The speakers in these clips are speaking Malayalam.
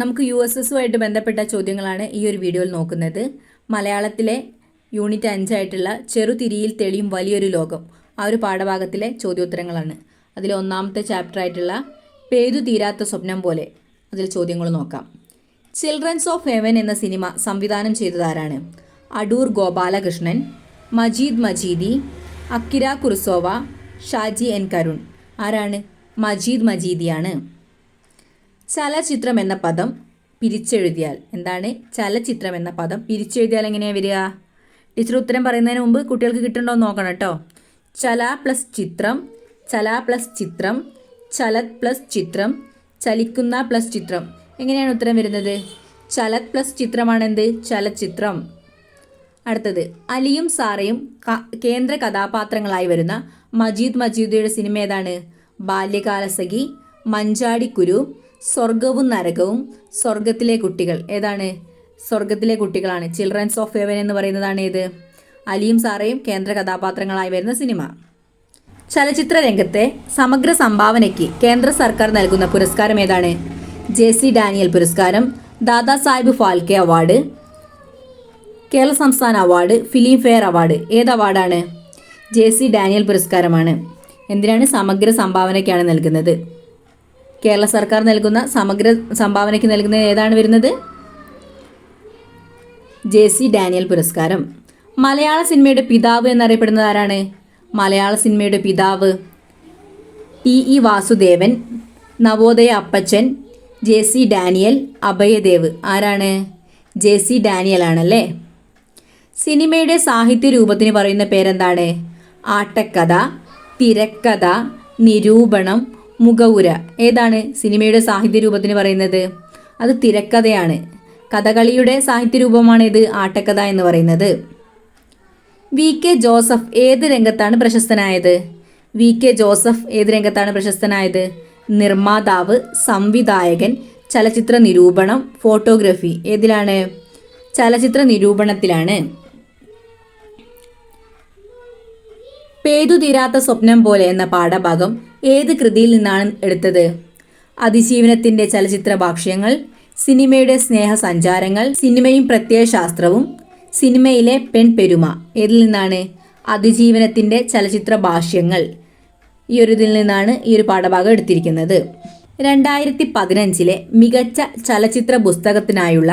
നമുക്ക് യു എസ് എസുമായിട്ട് ബന്ധപ്പെട്ട ചോദ്യങ്ങളാണ് ഈ ഒരു വീഡിയോയിൽ നോക്കുന്നത്. മലയാളത്തിലെ യൂണിറ്റ് അഞ്ചായിട്ടുള്ള ചെറുതിരിയിൽ തെളിയും വലിയൊരു ലോകം. ആ ഒരു പാഠഭാഗത്തിലെ ചോദ്യോത്തരങ്ങളാണ്. അതിലെ ഒന്നാമത്തെ ചാപ്റ്റർ ആയിട്ടുള്ള പേതു തീരാത്ത സ്വപ്നം പോലെ അതിൽ ചോദ്യങ്ങൾ നോക്കാം. ചിൽഡ്രൻസ് ഓഫ് ഹെവൻ എന്ന സിനിമ സംവിധാനം ചെയ്തതാരാണ് Adoor Gopalakrishnan Majid Majidi Akira Kurosawa Shaji N Karun. ആരാണ്? മജീദ് മജീദിയാണ്. ചലച്ചിത്രം എന്ന പദം പിരിച്ചെഴുതിയാൽ. എന്താണ്? ചലച്ചിത്രം എന്ന പദം പിരിച്ചെഴുതിയാൽ എങ്ങനെയാണ് വരിക? ടീച്ചർ ഉത്തരം പറയുന്നതിന് മുമ്പ് കുട്ടികൾക്ക് കിട്ടണ്ടോ എന്ന് നോക്കണം കേട്ടോ. ചല പ്ലസ് ചിത്രം ചല പ്ലസ് ചിത്രം ചലത് പ്ലസ് ചിത്രം ചലിക്കുന്ന പ്ലസ് ചിത്രം. എങ്ങനെയാണ് ഉത്തരം വരുന്നത്? ചലത് പ്ലസ് ചിത്രമാണ് എന്ത്? ചലച്ചിത്രം. അടുത്തത് അലിയും സാറയും കേന്ദ്ര കഥാപാത്രങ്ങളായി വരുന്ന മജീദ് മജീദയുടെ സിനിമ ഏതാണ്? ബാല്യകാലസഖി മഞ്ചാടിക്കുരു സ്വർഗവും നരകവും സ്വർഗത്തിലെ കുട്ടികൾ. ഏതാണ്? സ്വർഗത്തിലെ കുട്ടികളാണ്. ചിൽഡ്രൻസ് ഓഫ് ഹെവൻ എന്ന് പറയുന്നതാണ് ഏത്? അലിയും സാറയും കേന്ദ്ര കഥാപാത്രങ്ങളായി വരുന്ന സിനിമ. ചലച്ചിത്ര രംഗത്തെ സമഗ്ര സംഭാവനയ്ക്ക് കേന്ദ്ര സർക്കാർ നൽകുന്ന പുരസ്കാരം ഏതാണ്? ജെ സി ഡാനിയൽ പുരസ്കാരം ദാദാ സാഹിബ് ഫാൽക്കെ അവാർഡ് കേരള സംസ്ഥാന അവാർഡ് ഫിലിം ഫെയർ അവാർഡ്. ഏത് അവാർഡാണ്? ജെ സി ഡാനിയൽ പുരസ്കാരമാണ്. എന്തിനാണ് സമഗ്ര സംഭാവനയ്ക്കാണ് നൽകുന്നത്? കേരള സർക്കാർ നൽകുന്ന സമഗ്ര സംഭാവനയ്ക്ക് നൽകുന്ന ഏതാണ് വരുന്നത്? ജെ സി ഡാനിയൽ പുരസ്കാരം. മലയാള സിനിമയുടെ പിതാവ് എന്നറിയപ്പെടുന്നത് ആരാണ്? മലയാള സിനിമയുടെ പിതാവ് T E Vasudevan Navodaya Appachan J C Daniel Abhayadev. ആരാണ്? ജെ സി ഡാനിയൽ ആണല്ലേ? സിനിമയുടെ സാഹിത്യ രൂപത്തിന് പറയുന്ന പേരെന്താണ്? ആട്ടക്കഥ തിരക്കഥ നിരൂപണം മുഖവുര ഏതാണ് സിനിമയുടെ സാഹിത്യ രൂപത്തിന് പറയുന്നത്? അത് തിരക്കഥയാണ്. കഥകളിയുടെ സാഹിത്യ രൂപമാണ് ഇത് ആട്ടക്കഥ എന്ന് പറയുന്നത്. വി. കെ. ജോസഫ് ഏത് രംഗത്താണ് പ്രശസ്തനായത്? വി. കെ. ജോസഫ് ഏത് രംഗത്താണ് പ്രശസ്തനായത്? നിർമ്മാതാവ് സംവിധായകൻ ചലച്ചിത്ര നിരൂപണം ഫോട്ടോഗ്രഫി ഏതിലാണ്? ചലച്ചിത്ര നിരൂപണത്തിലാണ്. പേതുതീരാത്ത തീരാത്ത സ്വപ്നം പോലെ എന്ന പാഠഭാഗം ഏത് കൃതിയിൽ നിന്നാണ് എടുത്തത്? അതിജീവനത്തിന്റെ ചലച്ചിത്ര ഭാഷ്യങ്ങൾ സിനിമയുടെ സ്നേഹസഞ്ചാരങ്ങൾ സിനിമയും പ്രത്യയശാസ്ത്രവും സിനിമയിലെ പെൺപെരുമ ഏതിൽ നിന്നാണ്? അതിജീവനത്തിന്റെ ചലച്ചിത്ര ഭാഷ്യങ്ങൾ ഈ ഒരു ഇതിൽ നിന്നാണ് ഈ ഒരു പാഠഭാഗം എടുത്തിരിക്കുന്നത്. രണ്ടായിരത്തി പതിനഞ്ചിലെ മികച്ച ചലച്ചിത്ര പുസ്തകത്തിനായുള്ള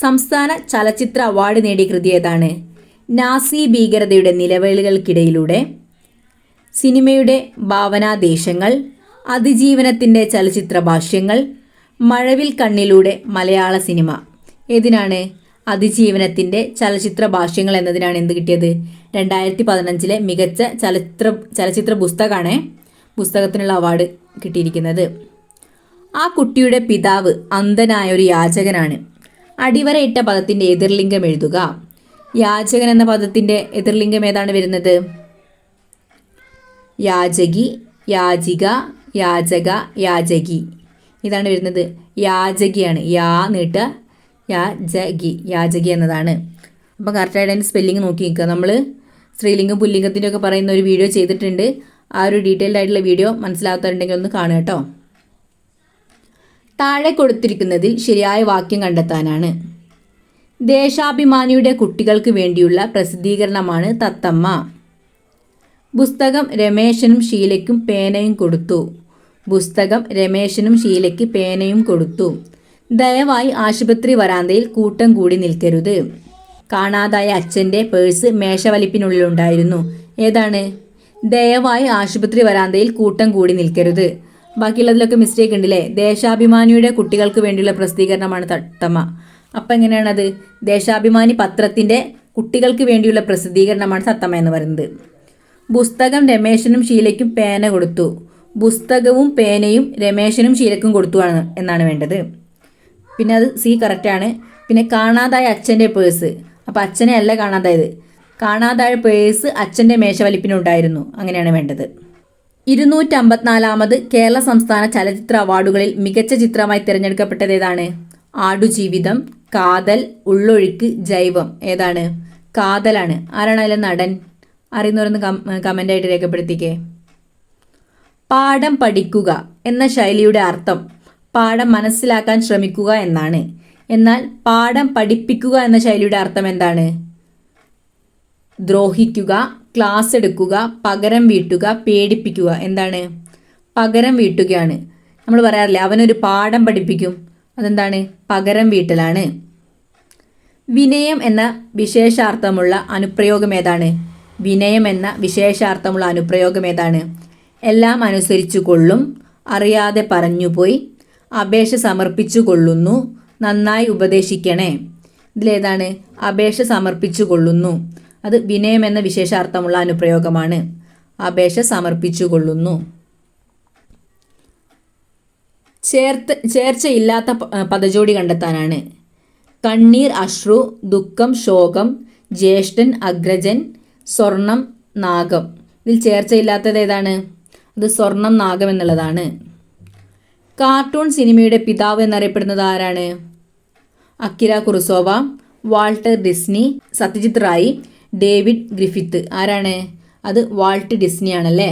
സംസ്ഥാന ചലച്ചിത്ര അവാർഡ് നേടിയ കൃതി ഏതാണ്? നാസി ഭീകരതയുടെ നിലവിളികൾക്കിടയിലൂടെ സിനിമയുടെ ഭാവനാദേശങ്ങൾ അതിജീവനത്തിന്റെ ചലച്ചിത്ര ഭാഷ്യങ്ങൾ മഴവിൽ കണ്ണിലൂടെ മലയാള സിനിമ. ഏതിനാണ് അതിജീവനത്തിന്റെ ചലച്ചിത്ര ഭാഷ്യങ്ങൾ എന്നതിനാണ് എന്ത് കിട്ടിയത്? രണ്ടായിരത്തി പതിനഞ്ചിലെ മികച്ച ചലച്ചിത്ര ചലച്ചിത്ര പുസ്തകമാണ് പുസ്തകത്തിനുള്ള അവാർഡ് കിട്ടിയിരിക്കുന്നത്. ആ കുട്ടിയുടെ പിതാവ് അന്ധനായ ഒരു യാചകനാണ്. അടിവരയിട്ട പദത്തിന്റെ എതിർലിംഗം എഴുതുക. യാചകൻ എന്ന പദത്തിന്റെ എതിർലിംഗം ഏതാണ് വരുന്നത്? യാചകി യാചിക യാചക യാചകി. ഇതാണ് വരുന്നത്. യാചകിയാണ്. യാ നീട്ട യാചകി. യാചകി എന്നതാണ്. അപ്പോൾ കറക്റ്റായിട്ട് അതിന്റെ സ്പെല്ലിംഗ് നോക്കി നിൽക്കുക. നമ്മൾ സ്ത്രീലിംഗം പുല്ലിംഗത്തിന്റെ ഒക്കെ പറയുന്ന ഒരു വീഡിയോ ചെയ്തിട്ടുണ്ട്. ആ ഒരു ഡീറ്റെയിൽഡ് ആയിട്ടുള്ള വീഡിയോ മനസ്സിലാകാത്തവരുണ്ടെങ്കിൽ ഒന്ന് കാണുക കേട്ടോ. താഴെ കൊടുത്തിരിക്കുന്നതിൽ ശരിയായ വാക്യം കണ്ടെത്താനാണ്. ദേശാഭിമാനിയുടെ കുട്ടികൾക്ക് വേണ്ടിയുള്ള പ്രസിദ്ധീകരണമാണ് തത്തമ്മ. പുസ്തകം രമേശനും ഷീലയ്ക്കും പേനയും കൊടുത്തു. പുസ്തകം രമേശനും ഷീലയ്ക്ക് പേനയും കൊടുത്തു. ദയവായി ആശുപത്രി വരാന്തയിൽ കൂട്ടം കൂടി നിൽക്കരുത്. കാണാതായ അച്ഛന്റെ പേഴ്സ് മേശവലിപ്പിനുള്ളിലുണ്ടായിരുന്നു. ഏതാണ്? ദയവായി ആശുപത്രി വരാന്തയിൽ കൂട്ടം കൂടി നിൽക്കരുത്. ബാക്കിയുള്ളതിലൊക്കെ മിസ്റ്റേക്ക് ഉണ്ടല്ലേ? ദേശാഭിമാനിയുടെ കുട്ടികൾക്ക് വേണ്ടിയുള്ള പ്രസിദ്ധീകരണമാണ് തട്ടമ്മ അപ്പം എങ്ങനെയാണത്? ദേശാഭിമാനി പത്രത്തിന്റെ കുട്ടികൾക്ക് വേണ്ടിയുള്ള പ്രസിദ്ധീകരണമാണ് തത്തമ്മ എന്ന് പറയുന്നത്. പുസ്തകം രമേശനും ഷീലയ്ക്കും പേന കൊടുത്തു. പുസ്തകവും പേനയും രമേശനും ഷീലയ്ക്കും കൊടുത്തു ആണ് എന്നാണ് വേണ്ടത്. പിന്നെ അത് സി കറക്റ്റാണ് പിന്നെ കാണാതായ അച്ഛന്റെ പേഴ്സ്. അപ്പോൾ അച്ഛനെ അല്ല കാണാതായത്. കാണാതായ പേഴ്സ് അച്ഛന്റെ മേശവലിപ്പിനുണ്ടായിരുന്നു അങ്ങനെയാണ് വേണ്ടത്. ഇരുന്നൂറ്റമ്പത്തിനാലാമത് കേരള സംസ്ഥാന ചലച്ചിത്ര അവാർഡുകളിൽ മികച്ച ചിത്രമായി തിരഞ്ഞെടുക്കപ്പെട്ടത് ഏതാണ്? ആടുജീവിതം കാതൽ ഉള്ളൊഴുക്ക് ജൈവം. ഏതാണ്? കാതലാണ്. ആരാണ് അതിലെ നടൻ? അറിയുന്നവരൊന്ന് കം കമന്റായിട്ട് രേഖപ്പെടുത്തിക്കേ. പാഠം പഠിക്കുക എന്ന ശൈലിയുടെ അർത്ഥം പാഠം മനസ്സിലാക്കാൻ ശ്രമിക്കുക എന്നാണ്. എന്നാൽ പാഠം പഠിപ്പിക്കുക എന്ന ശൈലിയുടെ അർത്ഥം എന്താണ്? ദ്രോഹിക്കുക ക്ലാസ് എടുക്കുക പകരം വീട്ടുക പേടിപ്പിക്കുക. എന്താണ്? പകരം വീട്ടുകയാണ്. നമ്മൾ പറയാറില്ലേ അവനൊരു പാഠം പഠിപ്പിക്കും. അതെന്താണ്? പകരം വീട്ടലാണ്. വിനയം എന്ന വിശേഷാർത്ഥമുള്ള അനുപ്രയോഗം ഏതാണ്? വിനയം എന്ന വിശേഷാർത്ഥമുള്ള അനുപ്രയോഗം ഏതാണ്? എല്ലാം അനുസരിച്ചു കൊള്ളും അറിയാതെ പറഞ്ഞുപോയി അപേക്ഷ സമർപ്പിച്ചു കൊള്ളുന്നു നന്നായി ഉപദേശിക്കണേ. ഇതിലേതാണ് അപേക്ഷ സമർപ്പിച്ചു കൊള്ളുന്നു അത് വിനയം എന്ന വിശേഷാർത്ഥമുള്ള അനുപ്രയോഗമാണ്. അപേക്ഷ സമർപ്പിച്ചു കൊള്ളുന്നു ചേർത്ത് ചേർച്ചയില്ലാത്ത പദജോടി കണ്ടെത്താനാണ്. കണ്ണീർ അശ്രു ദുഃഖം ശോകം ജ്യേഷ്ഠൻ അഗ്രജൻ സ്വർണം നാഗം. ഇതിൽ ചേർച്ചയില്ലാത്തത് ഏതാണ്? അത് സ്വർണം നാഗം എന്നുള്ളതാണ്. കാർട്ടൂൺ സിനിമയുടെ പിതാവ് എന്നറിയപ്പെടുന്നത് ആരാണ്? Akira Kurosawa Walter Disney Satyajit Ray David Griffith. ആരാണ്? അത് വാൾട്ട് ഡിസ്നി ആണല്ലേ?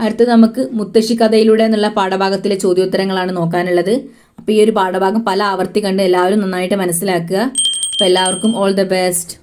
അടുത്ത് നമുക്ക് മുത്തശ്ശി കഥയിലൂടെ എന്നുള്ള പാഠഭാഗത്തിലെ ചോദ്യോത്തരങ്ങളാണ് നോക്കാനുള്ളത്. അപ്പോൾ ഈ ഒരു പാഠഭാഗം പല ആവർത്തി കണ്ട് എല്ലാവരും നന്നായിട്ട് മനസ്സിലാക്കുക. അപ്പോൾ എല്ലാവർക്കും ഓൾ ദ ബെസ്റ്റ്